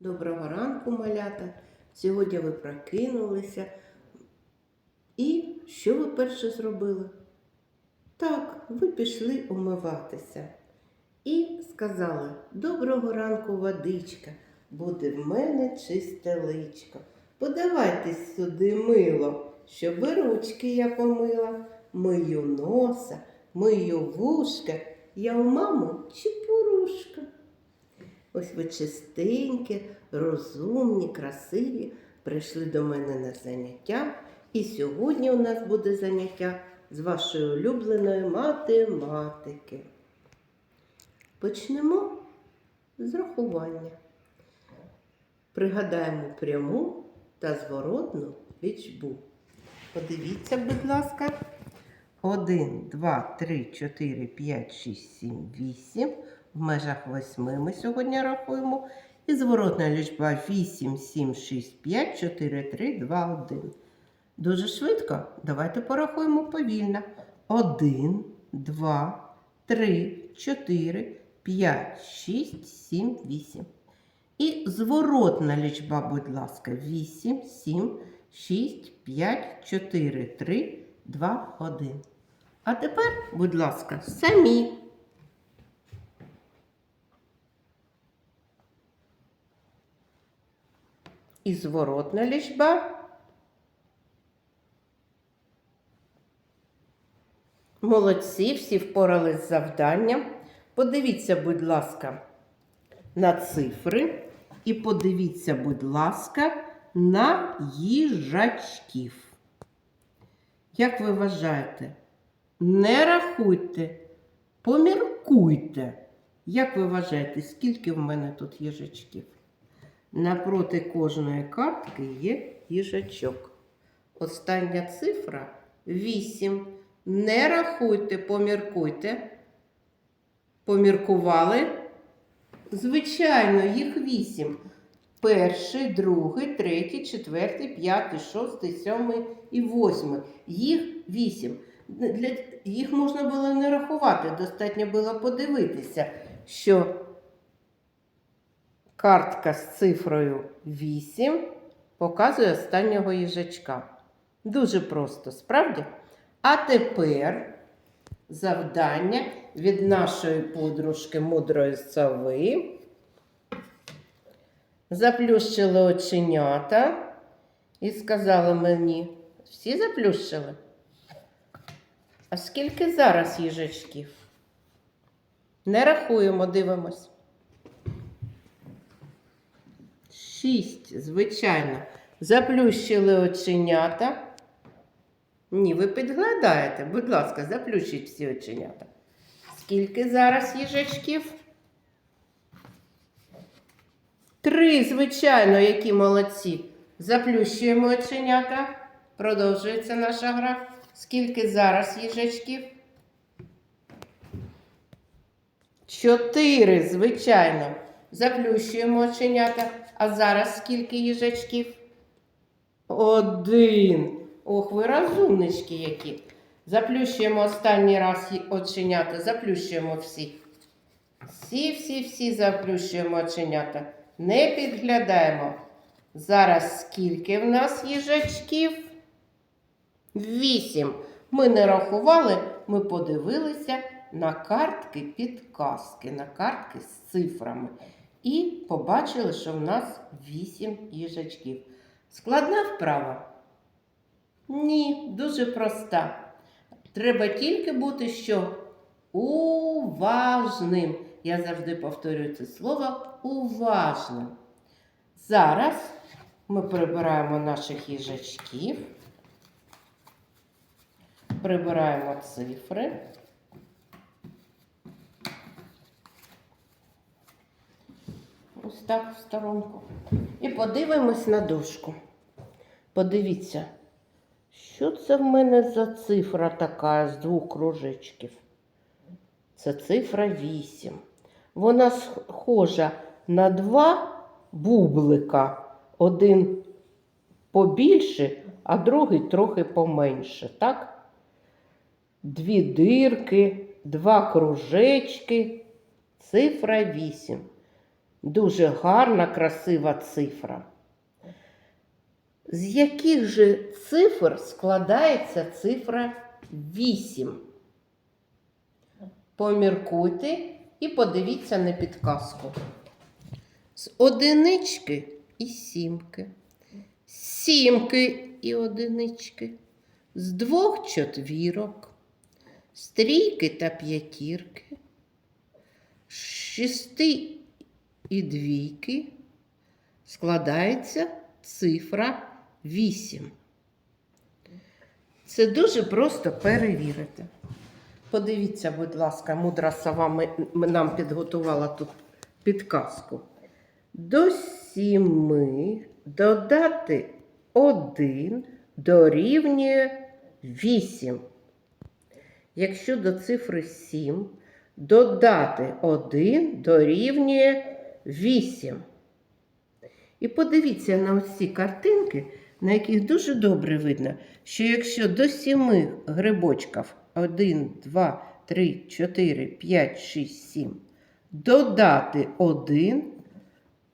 Доброго ранку, малята. Сьогодні ви прокинулися. І що ви перше зробили? Так, ви пішли умиватися. І сказали: Доброго ранку, водичка, буде в мене чисте личко. Подавайтесь сюди мило, щоб ручки я помила, мию носа, мию вушка, я у маму чепурушка. Ось ви чистенькі, розумні, красиві, прийшли до мене на заняття. І сьогодні у нас буде заняття з вашої улюбленої математики. Почнемо з рахування. Пригадаємо пряму та зворотну лічбу. Подивіться, будь ласка. 1, 2, 3, 4, 5, 6, 7, 8. В межах 8 ми сьогодні рахуємо. І зворотна лічба 8, 7, 6, 5, 4, 3, 2, 1. Дуже швидко. Давайте порахуємо повільно. 1, 2, 3, 4, 5, 6, 7, 8. І зворотна лічба, будь ласка, 8, 7, 6, 5, 4, 3, 2, 1. А тепер, будь ласка, самі. І зворотна лічба. Молодці, всі впорались з завданням. Подивіться, будь ласка, на цифри. І подивіться, будь ласка, на їжачків. Як ви вважаєте? Не рахуйте, поміркуйте. Як ви вважаєте, скільки в мене тут їжачків? Напроти кожної картки є їжачок. Остання цифра 8. Не рахуйте, поміркуйте. Поміркували? Звичайно, їх 8. Перший, другий, третій, четвертий, п'ятий, шостий, сьомий і восьмий. Їх 8. Для... Їх можна було не рахувати, достатньо було подивитися, що Картка з цифрою 8 показує останнього їжачка. Дуже просто, справді? А тепер завдання від нашої подружки мудрої сови. Заплющили оченята і сказали мені, всі заплющили? А скільки зараз їжачків? Не рахуємо, дивимось. Шість, звичайно. Заплющили оченята. Ні, ви підглядаєте. Будь ласка, заплющіть всі оченята. Скільки зараз їжачків? Три, звичайно, які молодці. Заплющуємо оченята. Продовжується наша гра. Скільки зараз їжачків? Чотири, звичайно. Заплющуємо оченята. А зараз скільки їжачків? Один. Ох, ви розумнички які. Заплющуємо останній раз оченята. Заплющуємо всі. Всі, всі, всі заплющуємо оченята. Не підглядаємо. Зараз скільки в нас їжачків? Вісім. Ми не рахували, ми подивилися на картки підказки, на картки з цифрами. І побачили, що в нас вісім їжачків. Складна вправа? Ні, дуже проста. Треба тільки бути що? Уважним. Я завжди повторюю це слово уважним. Зараз ми прибираємо наших їжачків, прибираємо цифри. Ось так в сторонку. І подивимось на дошку. Подивіться, що це в мене за цифра така з двох кружечків? Це цифра 8. Вона схожа на два бублика. Один побільше, а другий трохи поменше. Так? Дві дирки, два кружечки, цифра 8. Дуже гарна, красива цифра. З яких же цифр складається цифра 8? Поміркуйте і подивіться на підказку. З одинички і сімки. З Сімки і одинички. З двох четвірок. З трійки та п'ятірки. З шести і двійки складається цифра 8. Це дуже просто перевірити. Подивіться, будь ласка, мудра сова нам підготувала тут підказку. До сіми додати 1 дорівнює 8. Якщо до цифри 7 додати 1 дорівнює 8. І подивіться на ці картинки, на яких дуже добре видно, що якщо до 7 грибочків 1, 2, 3, 4, 5, 6, 7 додати 1,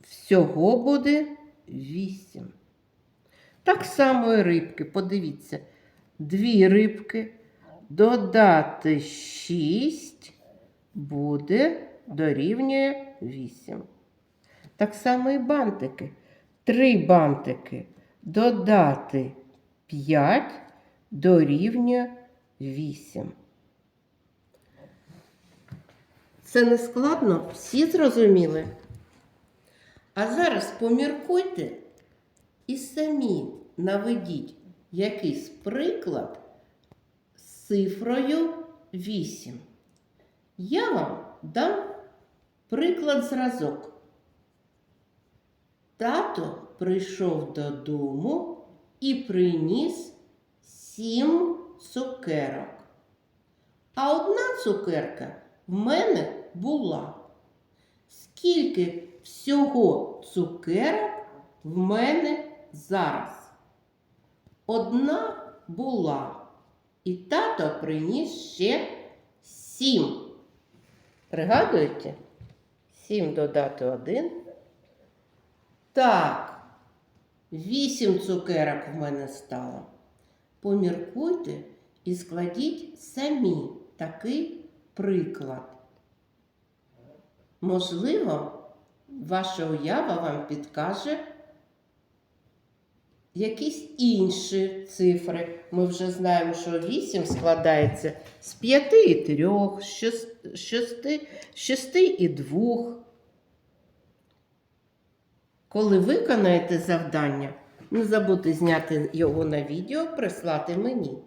всього буде 8. Так само і рибки. Подивіться, дві рибки додати 6 буде дорівнює 8. Так само і бантики. Три бантики додати 5 дорівнює 8. Це не складно, всі зрозуміли. А зараз поміркуйте і самі наведіть якийсь приклад з цифрою 8. Я вам дам приклад зразок. Тато прийшов додому і приніс сім цукерок. А одна цукерка в мене була. Скільки всього цукерок в мене зараз? Одна була. І тато приніс ще сім. Пригадуєте? Сім додати один. Так, вісім цукерок в мене стало. Поміркуйте і складіть самі такий приклад. Можливо, ваша уява вам підкаже якісь інші цифри. Ми вже знаємо, що 8 складається з 5 і 3, з 6, 6 і 2. Коли виконаєте завдання, не забудьте зняти його на відео, прислати мені.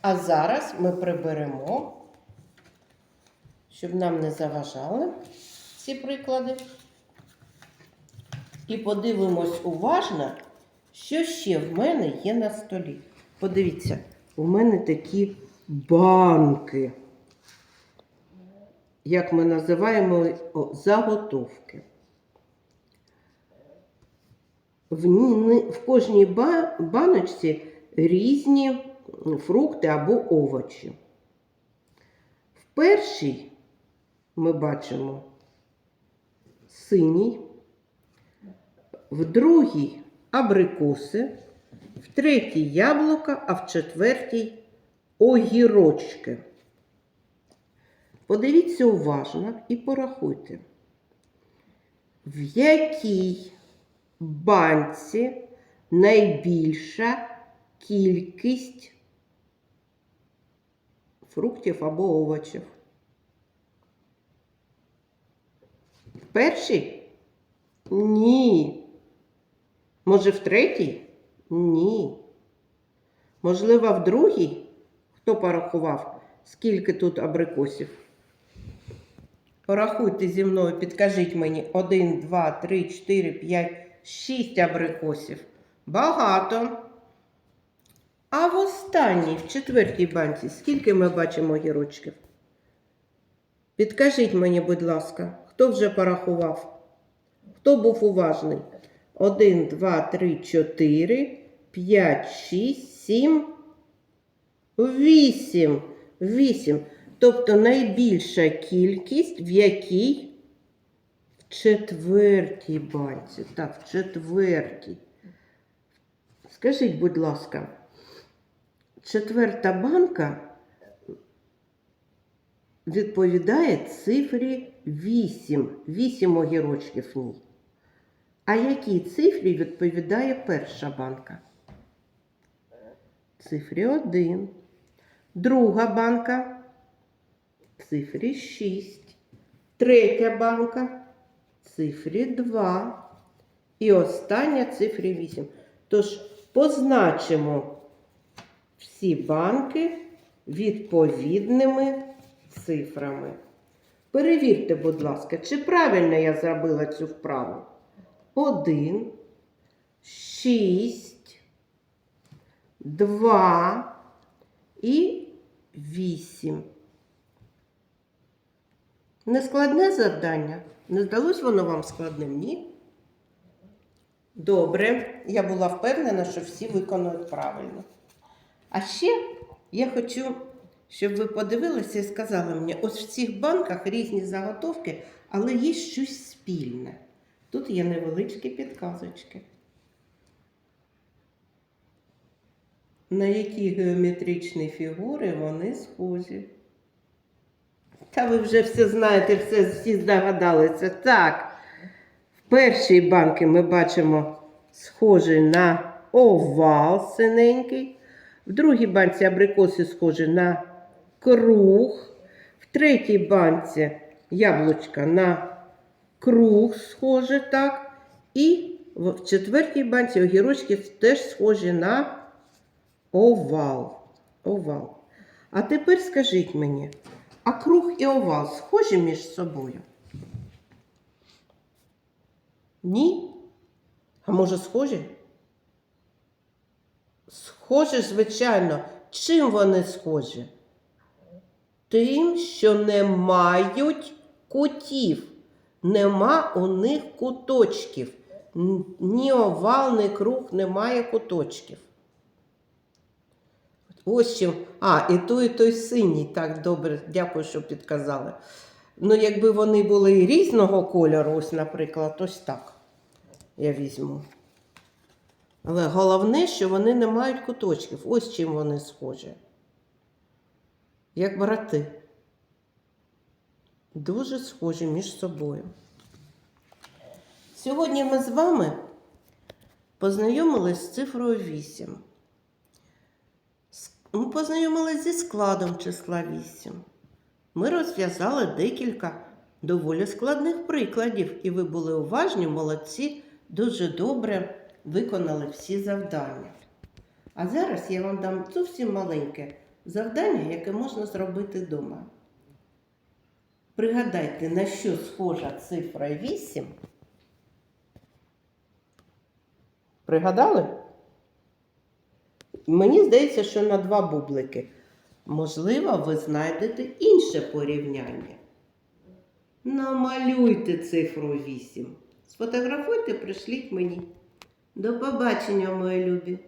А зараз ми приберемо, щоб нам не заважали ці приклади. І подивимось уважно, що ще в мене є на столі. Подивіться, у мене такі банки, як ми називаємо заготовки. В, в кожній ба- баночці різні фрукти або овочі. В першій ми бачимо синій, в другій абрикоси, в третій яблука, а в четвертій огірочки. Подивіться уважно і порахуйте, в якій банці найбільша кількість фруктів або овочів. В першій? Ні. Може, в третій? Ні. Можливо, в другій? Хто порахував, скільки тут абрикосів? Порахуйте зі мною, підкажіть мені 1, 2, 3, 4, 5, 6 абрикосів. Багато. А в останній, в четвертій банці, скільки ми бачимо огірочків? Підкажіть мені, будь ласка, хто вже порахував? Хто був уважний? 1, 2, 3, 4, 5, 6, 7, 8. 8. Тобто найбільша кількість в якій? Четвертій банці. Так, в четвертій. Скажіть, будь ласка, четверта банка відповідає цифрі 8. 8 огірочків в ній. А якій цифрі відповідає перша банка? Цифрі 1. Друга банка цифрі 6. Третя банка цифрі 2. І остання цифрі 8. Тож позначимо всі банки відповідними цифрами. Перевірте, будь ласка, чи правильно я зробила цю вправу. 1, 6, 2 і 8. Нескладне завдання? Не здалось воно вам складним, ні? Добре, я була впевнена, що всі виконують правильно. А ще я хочу, щоб ви подивилися і сказали мені, ось в цих банках різні заготовки, але є щось спільне. Тут є невеличкі підказочки. На які геометричні фігури вони схожі. Та ви вже все знаєте, все, всі здогадалися. Так. В першій банки ми бачимо схожий на овал синенький. В другій банці абрикоси схожі на круг. В третій банці яблучка на круг схоже, так. І в четвертій банці огірочки теж схожі на овал. овал. А тепер скажіть мені, а круг і овал схожі між собою? Ні? А може схожі? Схожі, звичайно. Чим вони схожі? Тим, що не мають кутів. Нема у них куточків. Ні овал, ні круг немає куточків. Ось чим. А, і той, і той синій. Так, добре, дякую, що підказали. Ну, якби вони були різного кольору, ось, наприклад, ось так я візьму. Але головне, що вони не мають куточків. Ось чим вони схожі. Як брати. Дуже схожі між собою. Сьогодні ми з вами познайомились з цифрою 8. Ми познайомились зі складом числа 8. Ми розв'язали декілька доволі складних прикладів, і ви були уважні, молодці, дуже добре виконали всі завдання. А зараз я вам дам зовсім маленьке завдання, яке можна зробити вдома. Пригадайте, на що схожа цифра 8. Пригадали? Мені здається, що на два бублики. Можливо, ви знайдете інше порівняння. Намалюйте цифру 8. Сфотографуйте, пришліть мені. До побачення, мої любі!